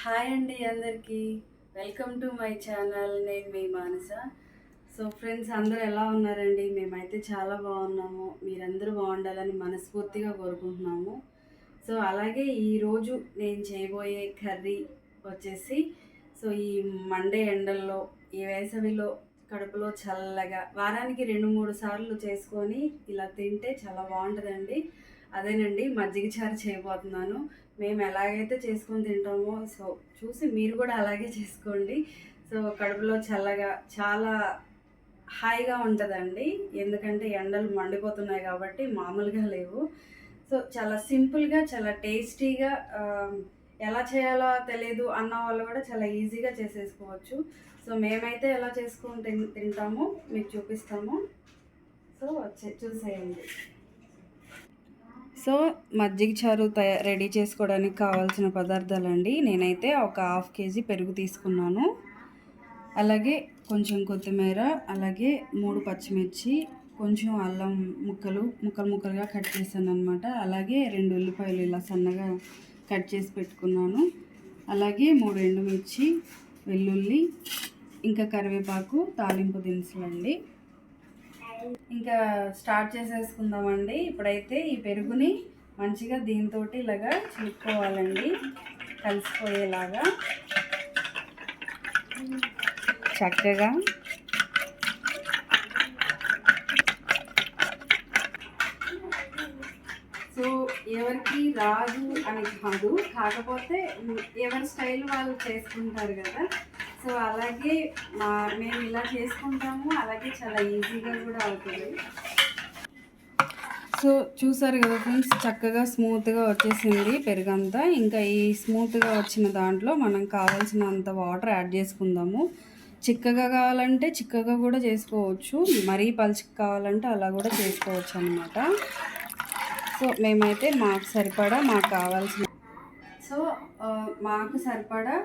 Hi అండి అందరికీ. Welcome to my channel. నేను మీ మానస. సో ఫ్రెండ్స్ అందరూ ఎలా ఉన్నారండి? మేమైతే చాలా బాగున్నాము. మీరందరూ బాగుండాలని మనస్ఫూర్తిగా కోరుకుంటున్నాము. సో అలాగే ఈరోజు నేను చేయబోయే కర్రీ వచ్చేసి సో ఈ మండే ఎండల్లో ఈ వేసవిలో కడుపులో చల్లగా వారానికి రెండు మూడు సార్లు చేసుకొని ఇలా తింటే చాలా బాగుంటుందండి. అదేనండి మజ్జిగ చారు చేయబోతున్నాను. మేము ఎలాగైతే చేసుకొని తింటామో సో చూసి మీరు కూడా అలాగే చేసుకోండి. సో కడుపులో చల్లగా చాలా హాయిగా ఉంటుందండి. ఎందుకంటే ఎండలు మండిపోతున్నాయి కాబట్టి మామూలుగా లేవు. సో చాలా సింపుల్గా చాలా టేస్టీగా ఎలా చేయాలో తెలియదు అన్న వాళ్ళు కూడా చాలా ఈజీగా చేసేసుకోవచ్చు. సో మేమైతే ఎలా చేసుకొని తిన్- తింటామో మీకు చూపిస్తాము. సో చూసేయండి. సో మజ్జిగ చారు తయా రెడీ చేసుకోవడానికి కావాల్సిన పదార్థాలండి. నేనైతే ఒక హాఫ్ కేజీ పెరుగు తీసుకున్నాను. అలాగే కొంచెం కొత్తిమీర అలాగే మూడు పచ్చిమిర్చి కొంచెం అల్లం ముక్కలు ముక్కలు ముక్కలుగా కట్ చేశాను అనమాట అలాగే రెండు ఉల్లిపాయలు ఇలా సన్నగా కట్ చేసి పెట్టుకున్నాను. అలాగే మూడు ఎండుమిర్చి వెల్లుల్లి ఇంకా కరివేపాకు తాలింపు దినుసులండి. ఇంకా స్టార్ట్ చేసేసుకుందామండి. ఇప్పుడైతే ఈ పెరుగుని మంచిగా దీంతో ఇలాగా చిలుపుకోవాలండి కలిసిపోయేలాగా. చక్కగా సో ఎవరికి రాదు అని కాదు. కాకపోతే ఎవరి స్టైల్ వాళ్ళు చేసుకుంటారు కదా. సో అలాగే మా మేము ఇలా చేసుకుంటాము. అలాగే చాలా ఈజీగా కూడా అవుతుంది. సో చూసారు కదా ఫ్రెండ్స్ చక్కగా స్మూత్గా వచ్చేసింది పెరుగంతా. ఇంకా ఈ స్మూత్గా వచ్చిన దాంట్లో మనం కావాల్సినంత వాటర్ యాడ్ చేసుకుందాము. చిక్కగా కావాలంటే చిక్కగా కూడా చేసుకోవచ్చు. మరీ పలుచగా కావాలంటే అలా కూడా చేసుకోవచ్చు అనమాట సో మేమైతే మాకు సరిపడా మాకు కావాల్సిన సో మాకు సరిపడా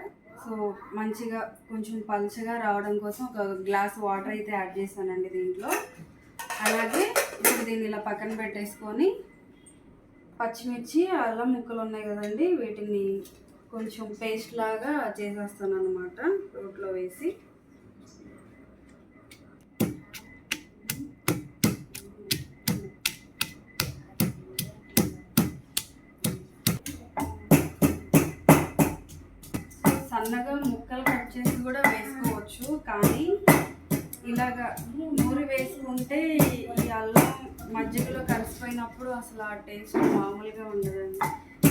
సో మంచిగా కొంచెం పలుచగా రావడం కోసం ఒక గ్లాస్ వాటర్ అయితే యాడ్ చేశానండి దీంట్లో. అలాగే ఇప్పుడు దీన్ని ఇలా పక్కన పెట్టేసుకొని పచ్చిమిర్చి అల్లం ముక్కలు ఉన్నాయి కదండి వీటిని కొంచెం పేస్ట్ లాగా చేసేస్తాను అనమాట రోట్లో వేసి. సన్నగా ముక్కలు కట్ చేసి కూడా వేసుకోవచ్చు కానీ ఇలాగా నూరి వేసుకుంటే ఈ అల్లం మజ్జిగలో కలిసిపోయినప్పుడు అసలు ఆ టేస్ట్ మామూలుగా ఉండదండి.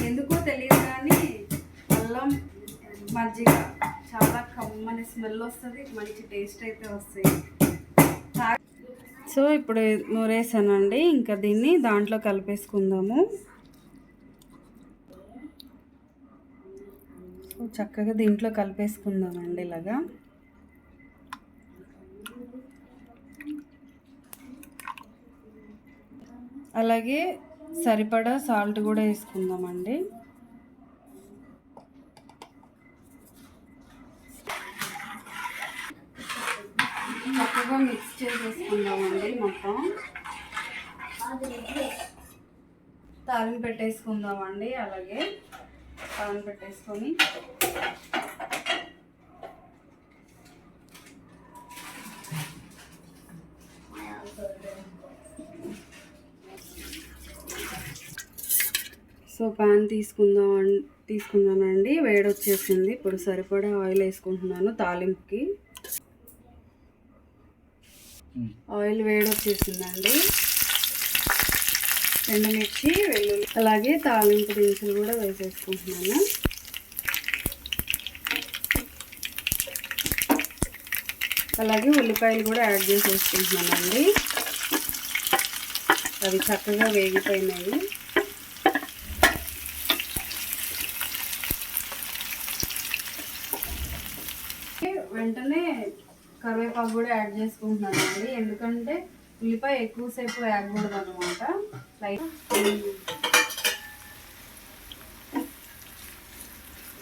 ఎందుకో తెలియదు కానీ అల్లం మజ్జిగ చాలా కమ్మని స్మెల్ వస్తుంది మంచి టేస్ట్ అయితే వస్తాయి సో ఇప్పుడు నూరేసానండి. ఇంకా దీన్ని దాంట్లో కలిపేసుకుందాము. చక్కగా దీంట్లో కలిపేసుకుందామండి ఇలాగా. అలాగే సరిపడా సాల్ట్ కూడా వేసుకుందామండి. చక్కగా మిక్స్ చేసేసుకుందామండి మొత్తం. తాలింపు పెట్టేసుకుందామండి అలాగే. తాలింపు పెట్టేసుకొని సో ప్యాన్ తీసుకుందాం తీసుకున్నానండి వేడి వచ్చేసింది ఇప్పుడు సరిపడా ఆయిల్ వేసుకుంటున్నాను తాలింపుకి. ఆయిల్ వేడి వచ్చేసిందండి ఎండుమిర్చి వెల్లుల్లి. అలాగే తాలింపు దినుసులు కూడా వేసేసుకుంటున్నాను. అలాగే ఉల్లిపాయలు కూడా యాడ్ చేసేసుకుంటున్నానండి. అవి చక్కగా వేగిపోయినాయి. వెంటనే కరివేపాకు కూడా యాడ్ చేసుకుంటున్నానండి. ఎందుకంటే ఉల్లిపాయ ఎక్కువసేపు వేయకూడదు అనమాట లైట్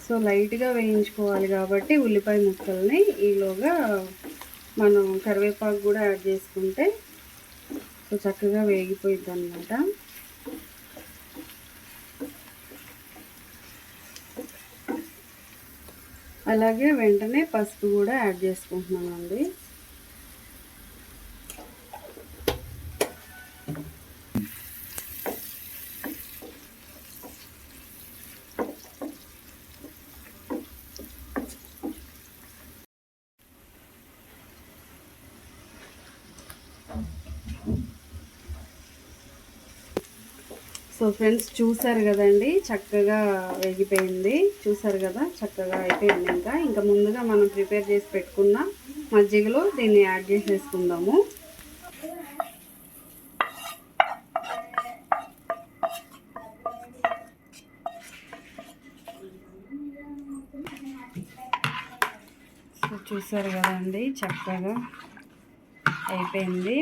సో లైట్గా వేయించుకోవాలి కాబట్టి ఉల్లిపాయ ముక్కల్ని ఈలోగా మనం కరివేపాకు కూడా యాడ్ చేసుకుంటే సో చక్కగా వేగిపోయింది అనమాట అలాగే వెంటనే పసుపు కూడా యాడ్ చేసుకుంటున్నామండి సో ఫ్రెండ్స్ చూసారు కదండి చక్కగా వేగిపోయింది. చూసారు కదా చక్కగా అయిపోయింది ఇంకా. ఇంకా ముందుగా మనం ప్రిపేర్ చేసి పెట్టుకున్న మజ్జిగలో దీన్ని యాడ్ చేసేసుకుందాము. సో చూసారు కదండి చక్కగా అయిపోయింది.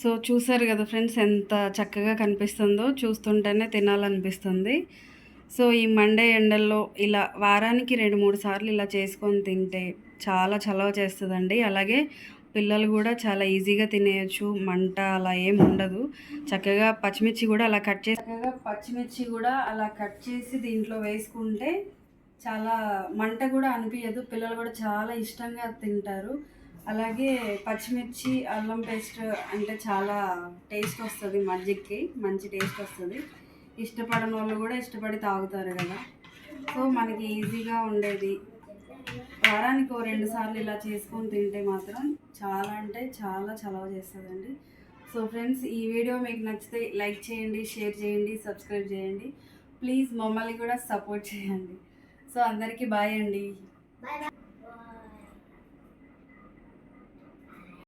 సో చూసారు కదా ఫ్రెండ్స్ ఎంత చక్కగా కనిపిస్తుందో. చూస్తుంటేనే తినాలనిపిస్తుంది. సో ఈ మండే ఎండల్లో ఇలా వారానికి రెండు మూడు సార్లు ఇలా చేసుకొని తింటే చాలా చలవ చేస్తుందండి. అలాగే పిల్లలు కూడా చాలా ఈజీగా తినేయచ్చు. మంట అలా ఏం ఉండదు. చక్కగా పచ్చిమిర్చి కూడా అలా కట్ చేసి చక్కగా పచ్చిమిర్చి కూడా అలా కట్ చేసి దీంట్లో వేసుకుంటే చాలా మంట కూడా అనిపించదు పిల్లలు కూడా చాలా ఇష్టంగా తింటారు. అలాగే పచ్చిమిర్చి అల్లం పేస్ట్ అంటే చాలా టేస్ట్ వస్తుంది మజ్జిగకి మంచి టేస్ట్ వస్తుంది. ఇష్టపడని వాళ్ళు కూడా ఇష్టపడి తాగుతారు కదా. సో మనకి ఈజీగా ఉండేది. వారానికి ఓ రెండు సార్లు ఇలా చేసుకొని తింటే మాత్రం చాలా అంటే చాలా చలవ చేస్తుందండి. సో ఫ్రెండ్స్ ఈ వీడియో మీకు నచ్చితే లైక్ చేయండి షేర్ చేయండి సబ్స్క్రైబ్ చేయండి. ప్లీజ్ మమ్మల్ని కూడా సపోర్ట్ చేయండి. సో అందరికీ బాయ్ అండి.